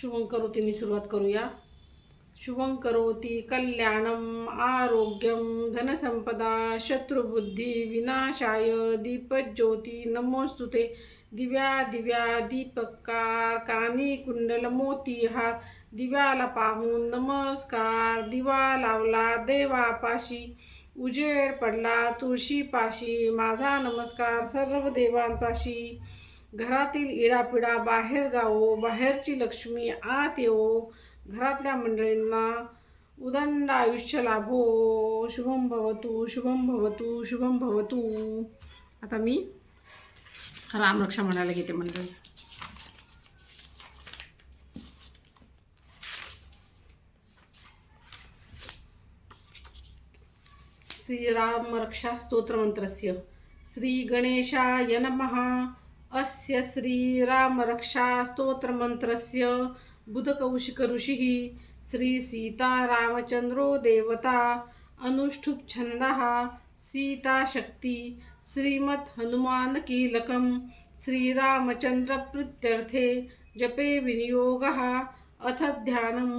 शुभं करोतीने सुरुवात करूया. शुभं करोती कल्याणम आरोग्यम धनसंपदा शत्रुबुद्धी विनाशाय दीपज्योती नमोस्तुते दिव्या दिव्या दीपकार कानी कुंडल मोतीहार दिव्याला पाहून नमस्कार. दिवा लावला देवापाशी उजेड पडला तुळशीपाशी माझा नमस्कार सर्व देवांपाशी. घरातील इडापिडा बाहेर जावो बाहेरची लक्ष्मी आत येवो घरातल्या मंडळींना उदंड आयुष्य लाभो. शुभम भवतु शुभम भवतु शुभम भवतु. आता मी रामरक्षा म्हणायला घेते मंडळी. श्रीरामरक्षा श्री श्रीगणेशाय नमः. अस्य श्रीरामरक्षा स्तोत्रमन्त्रस्य बुधकौशिकऋषिः श्रीसीतारामचन्द्रो देवता अनुष्ठुप्छन्दः सीताशक्ति श्रीमत् हनुमानकीलकं श्रीरामचन्द्रप्रीत्यर्थे जपे विनियोगः अथ ध्यानं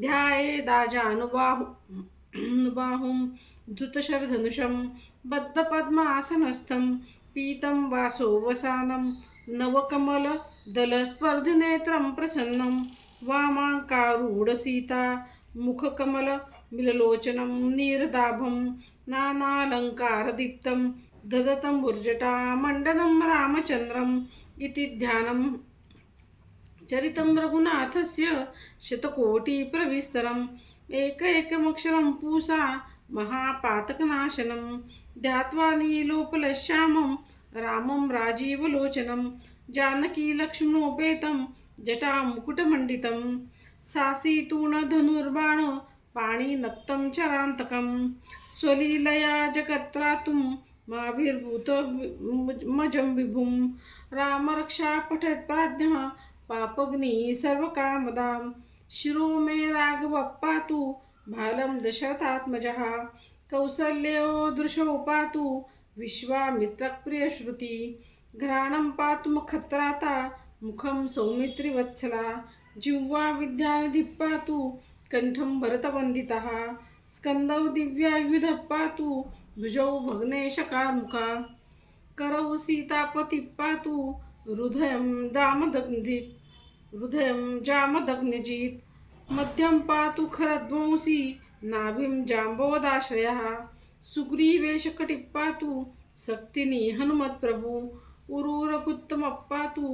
ध्यायेदाजानुबाहु बाहुं धृतशरधनुषं बद्धपद्मासनस्थं पीतं वासो वसानं नवकमलदलस्पर्धिनेत्रं प्रसन्नं। वामाङ्कारूढसीता मुखकमलमिललोचनं नीरदाभं नानालङ्कारदीप्तं ददतं ऊर्जटामण्डनं रामचन्द्रम् इति ध्यानं। चरितं रघुनाथस्य शतकोटिप्रविस्तरम्। एक एकमक्षरं पूसा महापातकनाशनं ध्यात्वा नीलोपलश्यामं रामं राजीवलोचनं जानकीलक्ष्मणोपेतं जटामुकुटमण्डितं सासीतूणधनुर्बाण पाणिनक्तं चरान्तकं स्वलीलया जगत्रातुं माभिर्भूतमजं विभुं रामरक्षा पठत् प्राज्ञः सर्वकामदां शिरो मे राघवप्पातु भालं दशरथात्मजः कौसल्यो दृशो पातु विश्वामित्रप्रियश्रुति घ्राणं पातु मुखत्राता मुखं सौमित्रिवत्सला। जिह्वा विद्यानिधिः पातु कण्ठं भरतवन्दितः। स्कन्दौ दिव्यायुधः पातु भुजौ भग्नेशकार्मुका। करौ सीतापतिः पातु हृदयं दामदग्निजित् हृदयं जामदग्निजित्। मध्यं पातु खरध्वंसी नाभिं जाम्बोदाश्रयः सुग्रीवेशकटिप्पातु सक्तिनी हनुमत्प्रभु उरूरकुत्तमप्पातु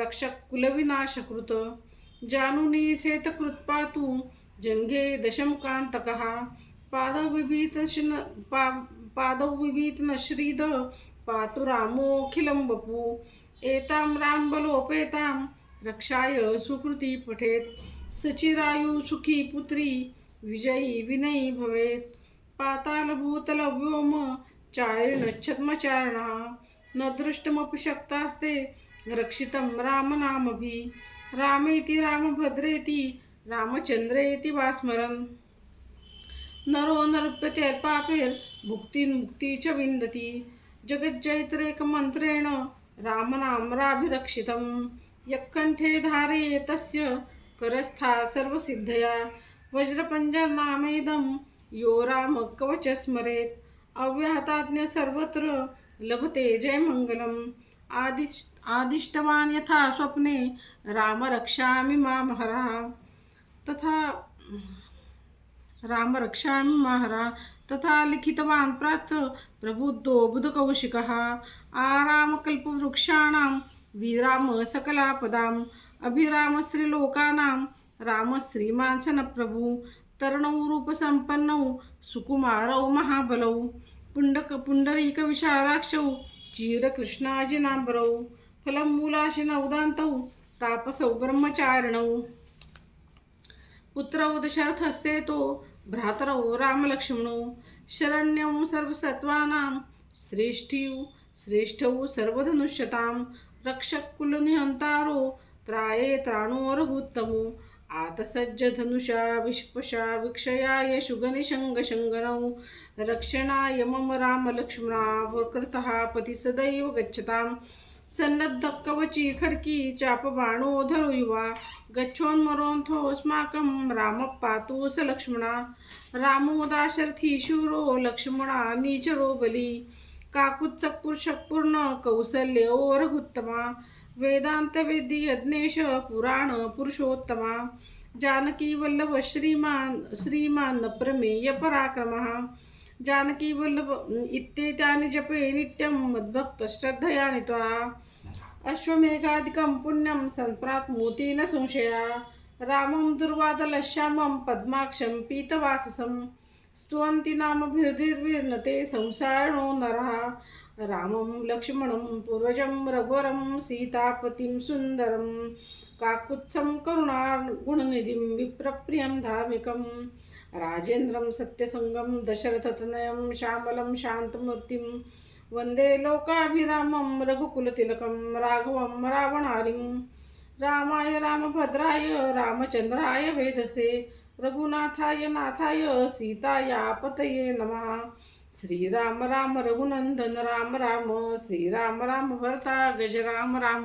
रक्षकुलविनाशकृत। जानुनी सेतकृत्पातु जङ्घे दशमकान्तकः पादौ विभीतशन पा पादविभीतनश्रीद पातु रामोऽखिलं वपु एतां राम्बलोपेतां रक्षाय सुकृती पठेत् सचिरायु सुखी पुत्री विजयी विनयी भवेत्। पातालभूतलव्योम चारिणच्छद्मचारणः न दृष्टमपि शक्तास्ते रक्षितं रामनामभि। रामेति रामभद्रेति रामचन्द्रेति वा स्मरन् नरो नरुप्यतेर्पापेर्भुक्तिर्मुक्ति च विन्दति। जगज्जैत्रेकमन्त्रेण रामनाम्राभिरक्षितं यः कण्ठे धारये तस्य करस्था सर्वसिद्धया वज्रपञ्जनामेदं यो रामकवच स्मरेत्। अव्याहताज्ञ सर्वत्र लभते जयमङ्गलम्। आदिश आदिष्टवान् यथा स्वप्ने राम रक्षामि मामहरः तथा राम रक्षामि महरा तथा लिखितवान् प्रात् प्रबुद्धो बुधकौशिकः। आरामकल्पवृक्षाणां विराम सकलापदां अभिराम श्रीलोकानां तरणौ रूपसम्पन्नौ सुकुमारौ महाबलौ पुण्डक पुण्डरीकविशालाक्षौ चीरकृष्णाजिनाम्बरौ फलं उदान्तौ तापसौ ब्रह्मचारिणौ। पुत्रौ दशरथस्येतो भ्रातरौ रामलक्ष्मणौ शरण्यौ सर्वसत्त्वानां श्रेष्ठिौ श्रेष्ठौ सर्वधनुष्यतां रक्षकुलनिहन्तारो त्राये त्राणोरभूत्तमो। आतसज्जधनुषा विष्पशा विक्षयाय शुगनिशङ्गशङ्गनौ। रक्षणाय मम रामलक्ष्मणा कृतः पति सदैव गच्छतां सन्नद्ध कवची खडकी चाप बाणो धरो युवा गच्छोन्मरोऽन्थोऽस्माकं रामः पातु स लक्ष्मणा। रामोदाशर्थी शूरो लक्ष्मणा नीचरो बली। काकुत्सपूर्ण कौसल्यो रघुत्तमा वेदांत वेदी यज्ञेश पुराण पुरुषोत्तमा। जानकी वल्लभ श्रीमान श्रीमान प्रमेय जानकी वल्लभ इत्येतानि जपे नित्यं मद्भक्त श्रद्धया अश्वमेघादिकं पुण्यं सम्प्राप्नोति न संशया। रामं दुर्वादलश्यामं पद्माक्षं पीतवाससं। स्तुवन्ति नामभिर्भिर्नते संसारणो नरः। रामं लक्ष्मणं पूर्वजं रघुवरं सीतापतिं सुन्दरं काकुत्सं करुणागुणनिधिं विप्रप्रियं धार्मिकं राजेन्द्रं सत्यसङ्गं दशरथतनयं श्यामलं शान्तमूर्तिं वन्दे लोकाभिरामं रघुकुलतिलकं राघवं रावणारिं रामाय रामभद्राय रामचन्द्राय वेदसे रघुनाथाय नाथाय सीताया पतये नमः। श्रीराम राम रघुनंदन राम राम श्रीराम राम भरता गज राम राम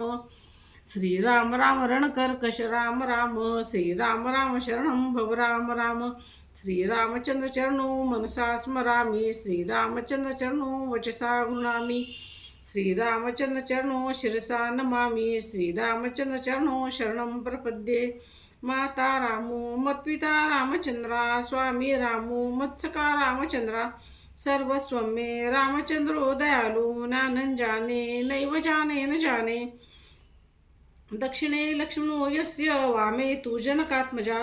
श्रीराम राम रणकर्कश राम राम श्रीराम राम शरणं भव राम राम श्रीरामचंद्र चरणो मनसा स्मरामि श्रीरामचंद्र चरणो वचसा गृणामि श्रीरामचंद्र चरणो शिरसा नमामि श्रीरामचंद्र चरणो शरणं प्रपद्ये। माता रामो मत्पिता रामचंद्रा स्वामी रामो मत्सका रामचंद्रा सर्वस्वं मे रामचंद्रो दयालु नानं जाने नैव जाने न जाने। दक्षिणे लक्ष्मणो यस्य वामे तु जनकात्मजा।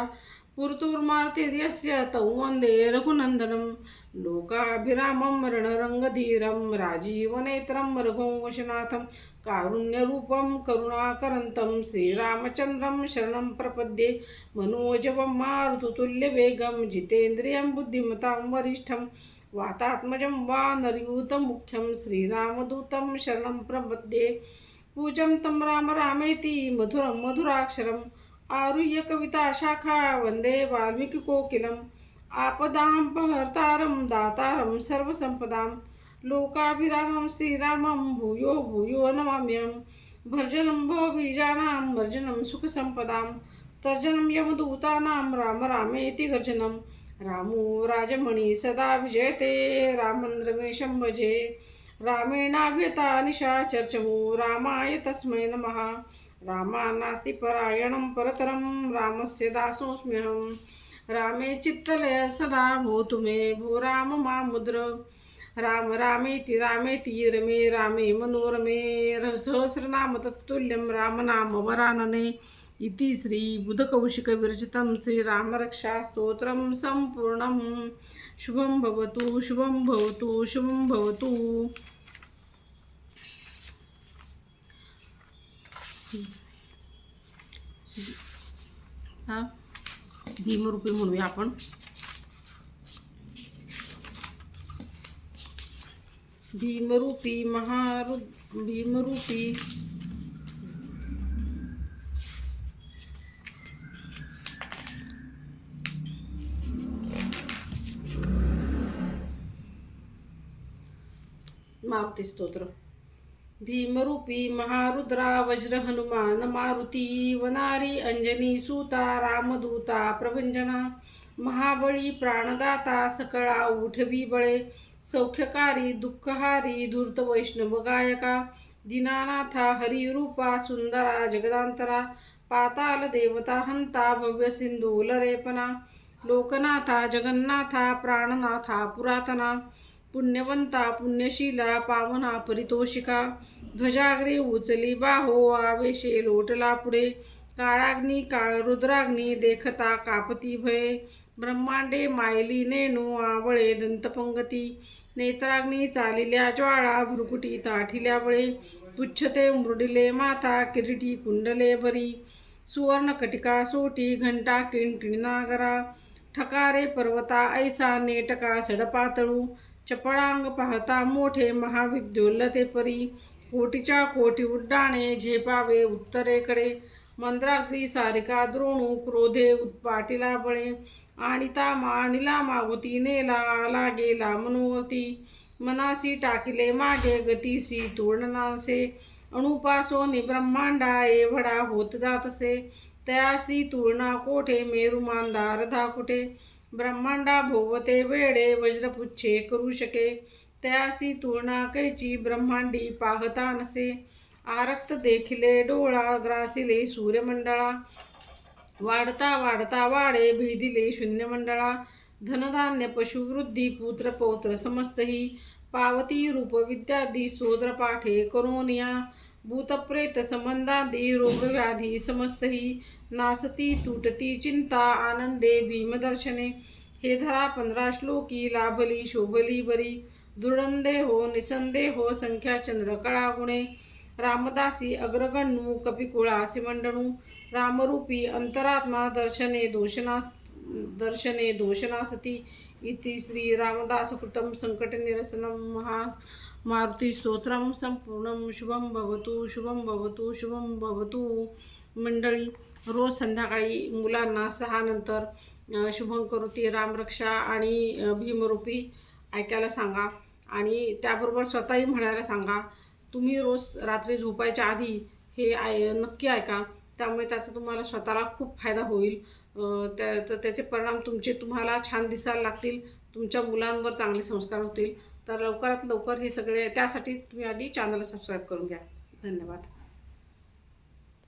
पुरतुर्मार्तिर्यस्य तौ वन्दे रघुनन्दनं लोकाभिरामं रणरङ्गधीरं राजीवनेत्रं रघुवशनाथं कारुण्यरूपं करुणाकरन्तं श्रीरामचन्द्रं शरणं प्रपद्ये। मनोजवं मारुतुतुल्यवेगं जितेन्द्रियं बुद्धिमतां वरिष्ठं वातात्मजं वा नरयूतमुख्यं श्रीरामदूतं शरणं प्रपद्ये। पूजं तं राम रामेति मधुरं मधुराक्षरम् आरुह्य कविताशाखा वन्दे वाल्मीकिकोकिलम् आपदां दातारं सर्वसम्पदां। लोकाभिरामं श्रीरामं भूयो भूयो नमाम्यं भर्जनं भो बीजानां भर्जनं सुखसम्पदां। तर्जनं यमदूतानां राम रामेति गर्जनं। रामो राजमणि सदा विजयते रामं भजे रामेणाभ्यता निशाचर्चमो रामाय तस्मै नमः। रामा नास्ति परायणं परतरं रामस्य दासोऽस्म्यहं। रामे चित्तलय सदा भूतु मे भो राम मामुद्र। राम रामेति रामेति रमे रामे मनोरमे सहस्रनाम तत्तुल्यं रामनाम वरानने इति श्रीबुधकौशिकविरचितं श्रीरामरक्षास्तोत्रं सम्पूर्णं। शुभं भवतु शुभं भवतु शुभं भवतु। हा? भीमरूपी म्हणूया आपण. भीमरूपी महारु भीमरूपी. मारुती स्तोत्र. भीमरूपी महारुद्रा वज्र हनुमान मारुती वनारी अंजनी सूता रामदूता प्रभंजना महाबळी प्राणदाता सकळा उठवी बळे सौख्यकारी दुःखहारी धूर्त वैष्णव गायका दिनानाथा हरिरूपा सुंदरा जगदांतरा पाताल देवता हंता भव्य सिंधू लरेपना लोकनाथा जगन्नाथा प्राणनाथा पुरातना पुण्यवंता पुण्यशीला पावना परितोषिका ध्वजाग्रे उचली बाहो आवेशे लोटला पुढे काळाग्नी काळ रुद्राग्नी देखता कापती भये ब्रह्मांडे मायली नेणू आवळे दंतपंगती नेत्राग्नी चालिल्या ज्वाळा भ्रुकुटी ताठिल्या बळे पुच्छते मृडिले माथा किरीटी कुंडले बरी सुवर्ण कटिका सोटी घंटा किणकिणनागरा ठकारे पर्वता ऐसा नेटका सडपातळू चपळांग पाहता मोठे महाविद्युल्लते परी कोटीच्या कोटी उड्डाणे झेपावे उत्तरेकडे मंद्राग्री सारिका द्रोणू क्रोधे उत्पाटीला बळे आणिता मानिला मागुती नेला आला गेला मनोवती मनासी टाकिले मागे गतीसी तोडनासे अणुपासोनी ब्रह्मांडा एवढा होत जातसे तयासी तुळणा कोठे मेरुमान मांदार कुठे ब्रह्मांडा भोवते वेडे वज्रपुच्छे करू शके. त्यासी तुळना कैची ब्रह्मांडी पाहता नसे. आरक्त देखिले डोळा ग्रासिले सूर्यमंडळा. वाढता वाढता वाढे भेदिले शून्यमंडळा. धनधान्य पशुवृद्धी पुत्र पौत्र समस्तही. पावती रूप विद्यादी स्तोत्रपाठे करोनिया. भूतप्रेत संबंधादी रोगव्याधी समस्तही नासती तुटती चिंता आनंदे भीमदर्शने। हे धरा पंधरा श्लोकी लाभली शोभली बरी। दुरंदे हो निसंदे हो संख्या चंद्रकळा गुणे। रामदासी अग्रगण्णू कपिकुळा सिमंडणू। रामरूपी अंतरात्मा दर्शने दोषना दर्शने दोषनासती इति श्री रामदासकृतं सङ्कटनिरसनं महा मारुती स्तोत्रम संपूर्णं शुभम भवतु शुभम भवतु शुभम भवतु. मंडळी रोज संध्याकाळी मुलांना सहानंतर शुभम रामरक्षा आणि भीमरूपी ऐकायला सांगा. आणि त्याबरोबर स्वतःही म्हणायला सांगा तुम्ही रोज रात्री झोपायच्या आधी हे आय नक्की ऐका. त्यामुळे त्याचा तुम्हाला स्वतःला खूप फायदा होईल. त्या तर त्याचे परिणाम तुमचे तुम्हाला छान दिसायला लागतील. तुमच्या मुलांवर चांगले संस्कार होतील. तर लवकरात लवकर हे सगळे त्यासाठी तुम्ही आधी चॅनलला सबस्क्राईब करून घ्या. धन्यवाद.